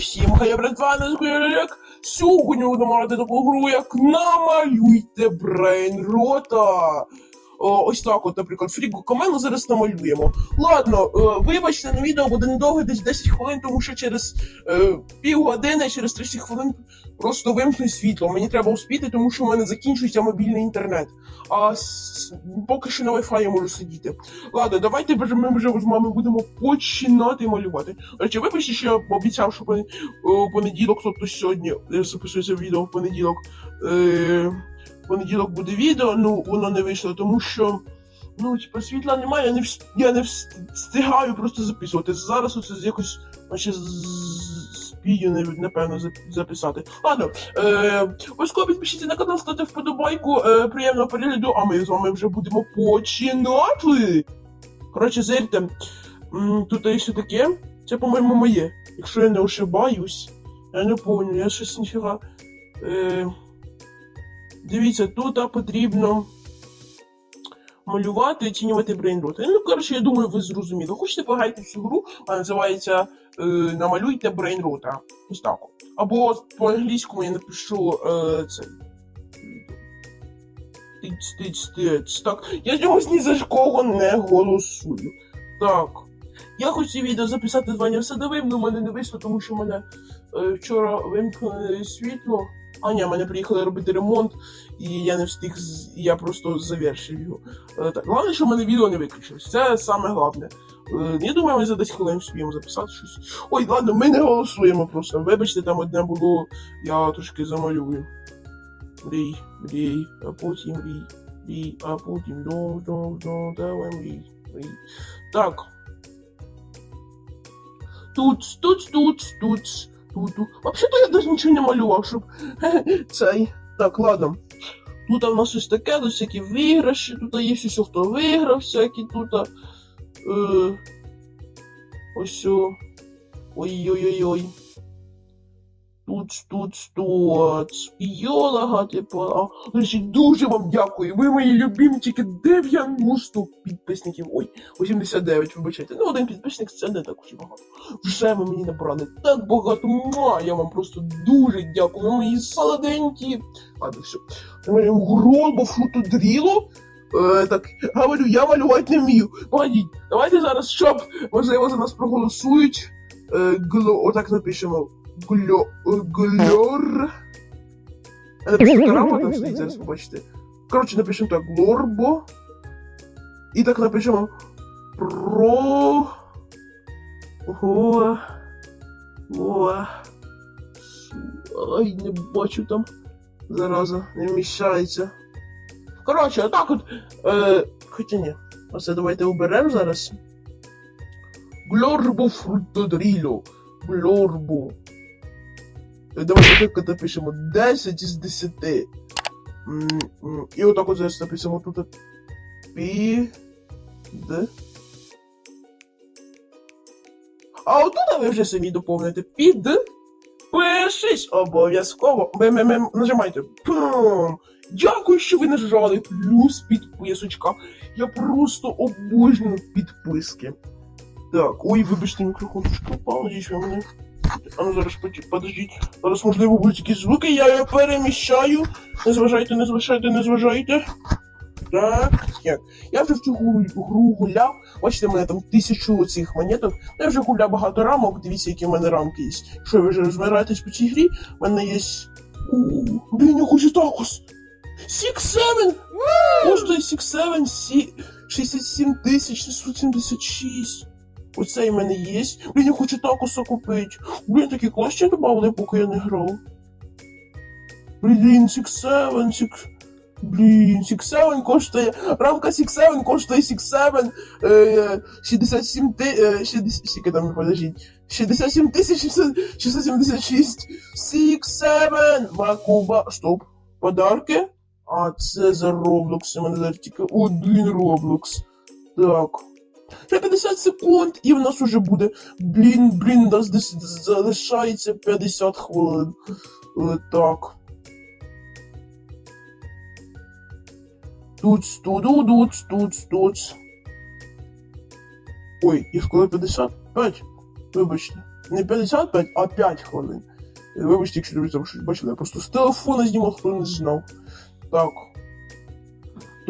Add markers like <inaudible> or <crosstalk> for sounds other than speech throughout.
всім, хай братва як сьогодні будемо грати таку гру, як намалюйте брейн рота. О, ось так, от, наприклад, фріку камену зараз намалюємо. Ладно, е, вибачте, на відео буде недовго, десь 10 хвилин, тому що через е, півгодини, через 30 хвилин просто вимкну світло. Мені треба успіти, тому що в мене закінчується мобільний інтернет. А поки що на Wi-Fi я можу сидіти. Ладно, давайте ми вже з вами будемо починати малювати. Речі, вибачте, що я обіцяв, що понеділок, тобто сьогодні я записую це відео в понеділок. Е, понеділок буде відео, ну воно не вийшло, тому що. Ну, типа, світла немає, я не, вс- я не встигаю просто записувати. Зараз оце якось з- спію, напевно, записати. Ладно, е, обов'язково підпишіться на канал, ставте вподобайку, е, приємного перегляду, а ми з вами вже будемо починати. Коротше, зирте, тут є все таке. Це, по-моєму, моє. Якщо я не ошибаюсь, я не пам'ятаю, я щось ніфіга. Е, дивіться, тут потрібно малювати, оцінювати брейнроти. Ну, коротше, я думаю, ви зрозуміли. Хочете пограти в цю гру, вона називається е, Намалюйте брейнрота. Ось так. Або по-англійському я напишу е, цей. Тиць, тиць, тиць. Так, я чомусь ні за кого не голосую. Так. Я хотів відео записати з Ваням Садовим, але в мене не вийшло, тому що в мене е, вчора вимкнули світло. А ні, мене приїхали робити ремонт, і я не встиг, я просто завершив його. Е, так, головне, що в мене відео не виключилось. Це саме головне. Е, я думаю, ми за 10 хвилин вспіємо записати щось. Ой, ладно, ми не голосуємо просто. Вибачте, там одне було, я трошки замалюю. Мрій, мрій, а потім мрій, мрій, а потім до, до, до, давай мрій, мрій. Так. Тут, тут, тут, тут, тут, тут. Вообще-то я даже нічого не малював, щоб <laughs> цей. Так, ладно. Тут у нас ось таке, тут всякі виграші, тут є все, хто виграв, всякі тут. Е, ось. о. Тут, тут, тут. Йолага, типа. Дуже вам дякую. Ви мої любимі, тільки 90 підписників. Ой, 89, вибачайте. Ну, один підписник це не так уж і багато. Вже ви мені набрали так багато. Муа! Я вам просто дуже дякую. Мої солоденькі. Ладно, все. Ми гробо футодріло. Е, так, говорю, я малювати не вмію. Погодіть, давайте зараз, щоб, можливо, за нас проголосують. Е, гло, отак напишемо. Гло, е, там стоїть, зараз побачите. Коротше, напишемо так, глорбо. І так напишемо про... Го... Го... Ай, не бачу там. Зараза, не вміщається. Коротше, отак от. Е, хоча ні. Оце давайте уберемо зараз. Глорбо фрутодріло. Глорбо. Давайте так напишемо 10 із 10. М, м, І отак от зараз напишемо тут. Пі... Д. А отут ви вже самі доповните. Під. Пишись обов'язково. Нажимайте. Пум. Дякую, що ви нажали плюс підписочка. Я просто обожнюю підписки. Так, ой, вибачте, мікрофон надіюсь, мене. А ну зараз подождіть. Зараз можливо будуть якісь звуки, я її переміщаю. Не зважайте, не зважайте, не зважайте. Так, як. Я вже в цю гру, гуляв. Бачите, в мене там тисячу цих монеток. Я вже гуляв багато рамок. Дивіться, які в мене рамки є. Якщо ви вже розбираєтесь по цій грі, в мене є. У, Блін, я хочу такос! Six Seven! Коштує Six Seven сі... 67 тисяч 676. Оцей в мене є. Блін, я хочу такоса купити. Блін, такі класні добавили, поки я не грав. Блін, Seven, Six... Блін, Seven коштує... Рамка Seven коштує Seven е, 67 ти... Е, 60... Скільки там, подождіть. 67 тисяч 676. Six Seven! Макуба... Стоп. Подарки? А це за Roblox. У мене зараз тільки один Roblox. Так. Ще 50 секунд, і в нас уже буде. Блін, блін, нас десь залишається 50 хвилин. Так. Тут, тут, тут, тут, тут. Ой, їх коли 55? Вибачте. Не 55, а 5 хвилин. Вибачте, якщо друзі там щось бачили, я просто з телефона знімав, хто не знав. Так.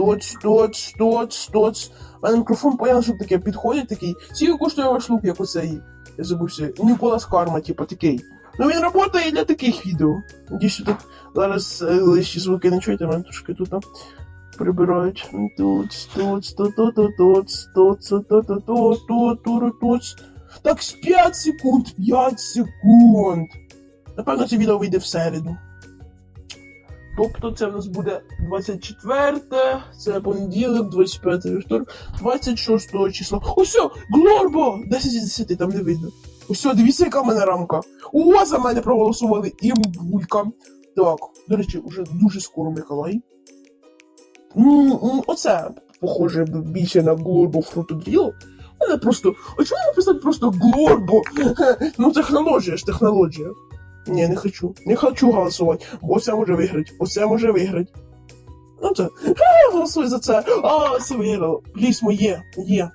Тоц, тоц, тоц, тоц. У мене мікрофон поняв, що таке підходить такий. Скільки коштує ваш лук, як оцей, я забувся, Ніколас Карма, типу такий. Ну він працює для таких відео. Що тут зараз е, звуки не чуєте, мене трошки тут прибирають. То то то тоц, тоц, то то то то то тоц. Так, з 5 секунд, 5 секунд. Напевно, це відео вийде в середу. Тобто це в нас буде 24, це понеділок, 25 вівторок, 26 числа. Ось, Глорбо! 10 з 10, там не видно. Ось, дивіться, яка в мене рамка. О, за мене проголосували імбулька. Так, до речі, уже дуже скоро Миколай. Оце, похоже, більше на Глорбо фрутодріл. Але просто. А чому не писати просто Глорбо? Ну, технологія ж, технологія. Ні, не хочу. Не хочу голосувати, бо це може виграти. Оце може виграти. Ну це. Ха, голосуй за це. А, це виграло. Пліс, моє, моє.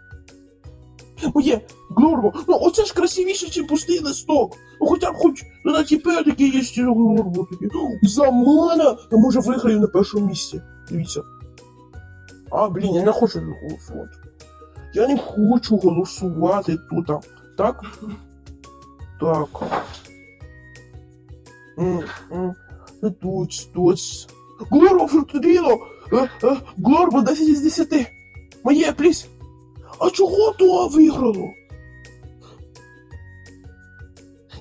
Моє, Глорбо. Ну, оце ж красивіше, ніж пустий листок. Ну, хоча б хоч, ну, на тепер такі є ще Глорбо такі. За мене! Я може виграю на першому місці. Дивіться. А, блін, я не хочу голосувати. Я не хочу голосувати тут. Так? Так. Тут, тут. Е, е, Глорбо 10 із 10. Моє, пліс. А чого то виграло?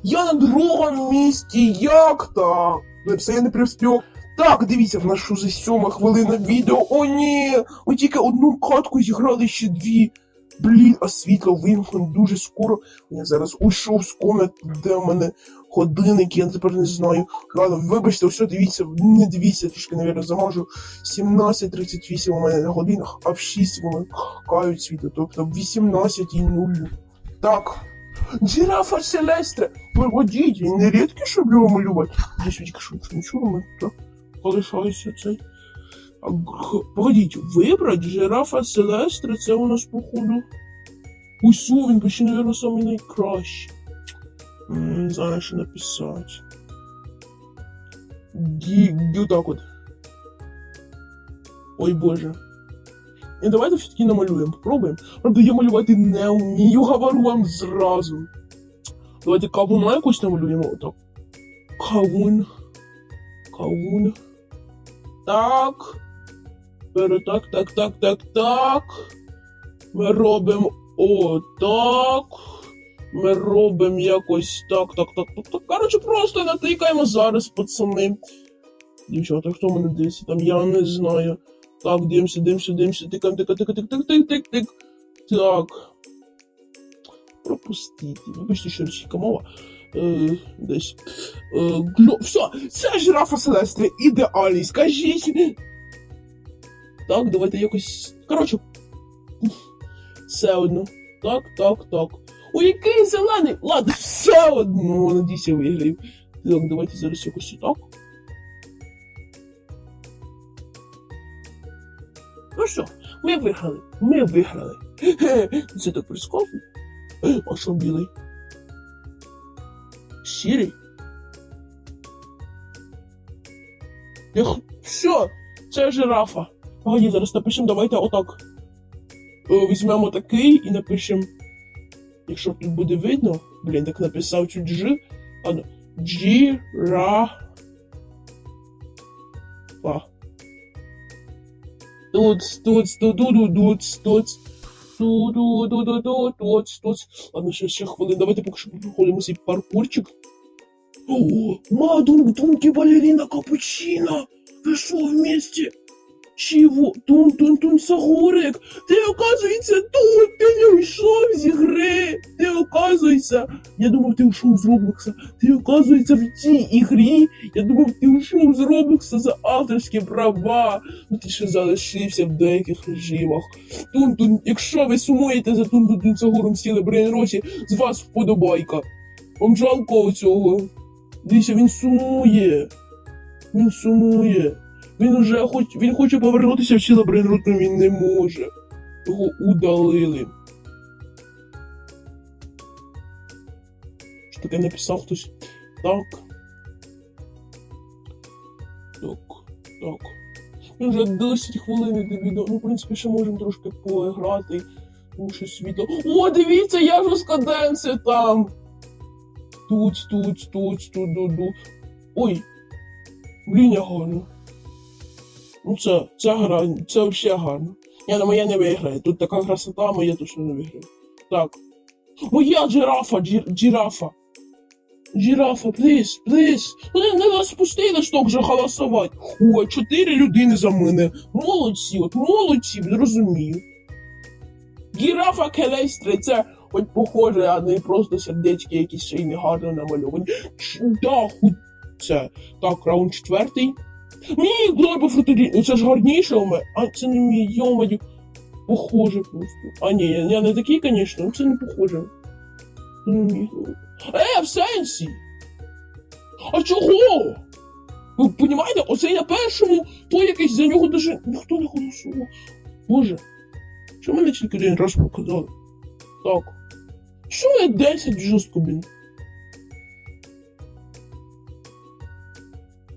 Я на другому місці, як так? Ну, я не привспів. Так, дивіться, в нашу за сьома хвилина відео. О, ні! Ми тільки одну катку зіграли ще дві. Блін, а світло вимкнуть дуже скоро. Я зараз уйшов з комнати, де в мене годинник, я тепер не знаю. Ладно, вибачте, все, дивіться, не дивіться, трішки, навірно, замажу. 17.38 у мене на годинах, а в 6 вони кають світло, тобто в 18.00. Так. Жирафа Селестре, виводіть, він не рідкий, щоб його малювати. Десь тільки що нічого ми так залишається цей. Погодіть, вибрати жирафа Селестре, це у нас походу. Усю, він почти, мабуть, самий найкращий. Не знаю, що написати. Ді, ді, так от. Ой боже. І давайте все-таки намалюємо. Попробуємо. Правда, я малювати не вмію, говорю вам зразу. Давайте кавуна якось намалюємо отак. Кавун. Кавун. Так. Так, так, так, так, так. Ми робимо отак. Ми робимо якось так, так, так, так, так. Коротше, просто натикаємо зараз, пацани. Дівчата, хто мене дивиться там, я не знаю. Так, дивимося, дивимося, дивимося, тикаємо, тика, тика, тик, тик, тик, тик, тик. Так. Пропустити. Вибачте, що російська мова. Е, десь. Е, гло... Все, це жирафа Селестри, ідеальний, скажіть. Так, давайте якось. Коротше. Все одно. Так, так, так. Ой, який зелений! Ладно, все одно, надійся, я виграю. Так, давайте зараз якось так. Ну що, ми виграли, ми виграли. <laughs> Це так прискофно. А що білий? Сірий? Все, це жирафа. Погоді, зараз напишемо, давайте отак. Е, Візьмемо такий і напишемо. Якщо тут буде видно, блін, так написав чуть Ж. Ладно. Джіра. Тут, тут, тут, тут, тут, тут. Ту-ду, ду ду ду тут, тут. Ладно, ще, ще хвилин. Давайте поки що проходимо цей паркурчик. О, Мадунг, Дунки, балерина, капучино. Ви що вместе? Чего? Тун, тун, тун, Сагорик. Ти, оказується, тут. Ти не вийшов з ігри. Ти, оказується. Я думав, ти ушов з Роблокса. Ти, оказується, в цій ігрі. Я думав, ти ушов з Роблокса за авторські права. Ну ти ще залишився в деяких режимах. Тун-тун, якщо ви сумуєте за Тун-тун Сагуром сіли Брейнросі, з вас вподобайка. Вам жалко цього. Дивіться, він сумує. Він сумує. Він уже хоч він хоче повернутися в сіле Брейнрот, але він не може. Його удалили. Що таке написав хтось. Так. Так, так. Ну, вже 10 хвилин йде відео. Ну, в принципі, ще можемо трошки поіграти. Тому що світло. О, дивіться, я ж з каденції там. Тут, тут, тут, тут, тут, тут. Ой. Блін, я гарно. Ну це, це гра, це взагалі гарно. Я на моя не виграє. Тут така красота, моя точно не виграє. Так. Моя жирафа, джир, жирафа. Жирафа, плиз, плиз. Ну не, не нас пустили, щоб вже голосувати. О, чотири людини за мене. Молодці, от молодці, розумію. Гірафа келестри, це хоч похоже, а не просто сердечки якісь ще й негарно намальовані. Ч- Да, ху... це. Так, раунд четвертий. Мій глоба фрутурі. Це ж гарніше у мене. А це не мій, йомаю. Похоже просто. А ні, я, я не такий, звісно, це не похоже. Це не мій. Е, в сенсі! А чого? Ви розумієте, оцей на першому, той якийсь за нього даже ніхто не голосував. Боже, що мене тільки один раз показали? Так. Що я 10 жорстко, блін?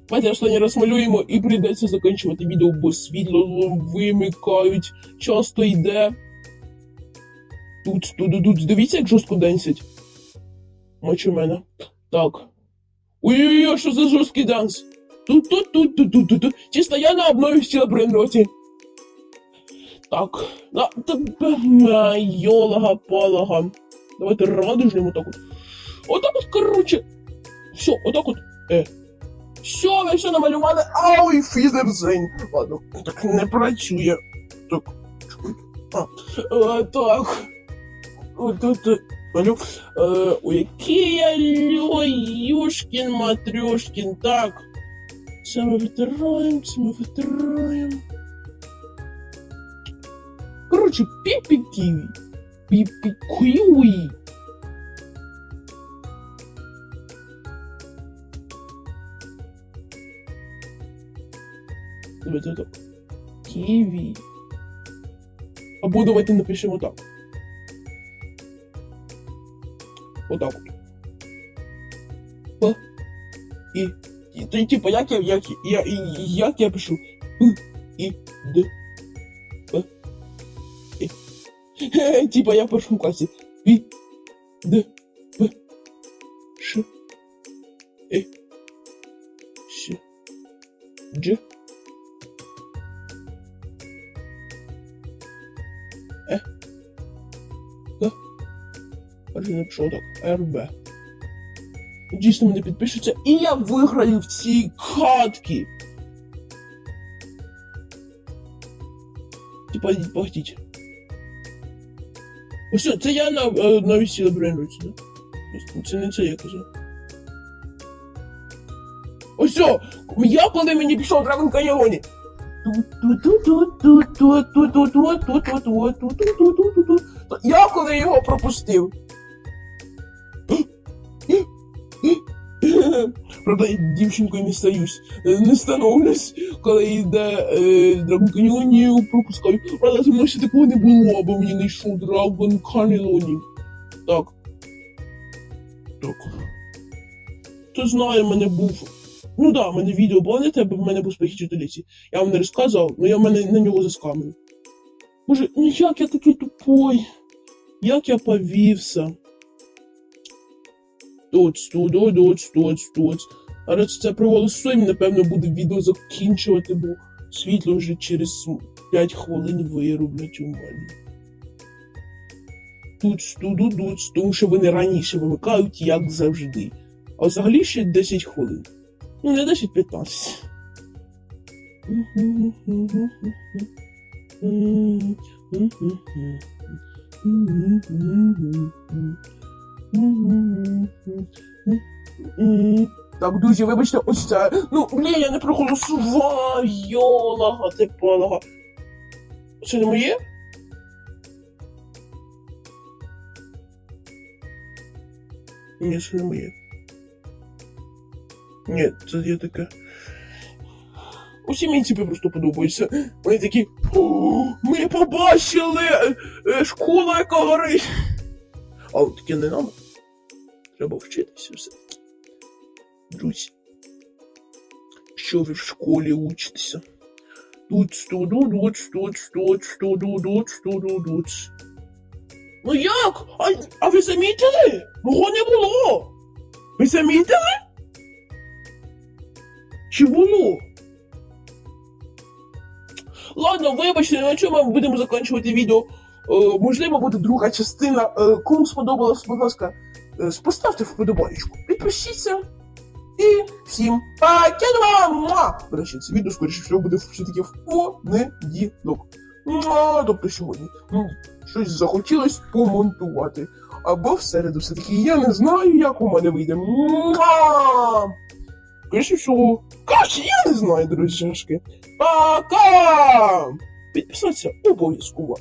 Давайте останній раз малюємо і прийдеться закінчувати відео, бо світло вимикають, часто йде. Тут, тут, тут, дивіться, як жорстко денсять. Мочу мене. Так. Ой-ой-ой, що за жорсткий данс? Тут, тут, тут, тут, тут, тут, тут. Чисто я на обнові в бренроті. Так. На, та, йолага палага. Давайте радужним отак от. Отак от, короче. Все, отак от. Е. Все, ви все намалювали. Ау, і фідерзень. Ладно, так не працює. Так. А, е, так. Тут. Алло. Е, ой, який я льо, Юшкін, Матрюшкін. Так. Це ми витираємо, це ми витираємо. Короче, пипи киви. Пипи киви. Давайте так. Або давайте напишемо так. Отак. П. І. і то, типа, як я, як, я, як я пишу? П. І. Д. П. І. <laughs> Типа я в першому класі. Пі. Д. П. Ш. Е. Щ. Дж. Аж не. РБ. Дійсно мене підпишуться, і я виграю в цій катки. Типа, погодіть. Ось це я на, е, на весілля брендуюся, да? Це не це я казав. Ось я коли мені пішов Dragon Canyon. Я коли його пропустив. Правда, дівчинкою не стаюсь, е, не становлюсь, коли йде е, Dragon Canyon, пропускаю. Правда, зі мною такого не було, бо мені не йшов Dragon Canyon. Так. Так. Хто знає, в мене був. Ну да, в мене відео було на тебе, в мене був спехід чотириці. Я вам не розказував, але я в мене на нього заскамив. Боже, ну як я такий тупой? Як я повівся? Тоц, тудо, доц, тоц, тоц. А раз це проголосуємо, напевно, буде відео закінчувати, бо світло вже через 5 хвилин вирублять у мене. Тут туду дуц, тому що вони раніше вимикають, як завжди. А взагалі ще 10 хвилин. Ну, не 10-15. Так, друзі, вибачте, ось це. Ну, блін, я не проголосував. Йолага, ти полага. Це не моє? Ні, це не моє. Ні, це я таке. Усі мені типи просто подобаються. Вони такі. Ми побачили! е, Школа, яка горить! А от таке не надо. Треба вчитися все-таки. Друзі. Що ви в школі учитеся? Тут тут тут тут тут тут тут тут Ну як? А, а ви замітили? Мого не було. Ви замітили? Чи було? Ладно, вибачте, на чому ми будемо закінчувати відео. Е, можливо, буде друга частина. Е, кому сподобалось, будь ласка, е, поставте вподобайку, підпишіться. І всім пакет До речі, це відео, скоріше всього, буде все-таки в понеділок. Тобто сьогодні. Щось захотілось помонтувати. Або в середу все-таки я не знаю, як у мене вийде. Скоріше всього. Коротше, я не знаю, друзі. Пока! Підписатися обов'язково.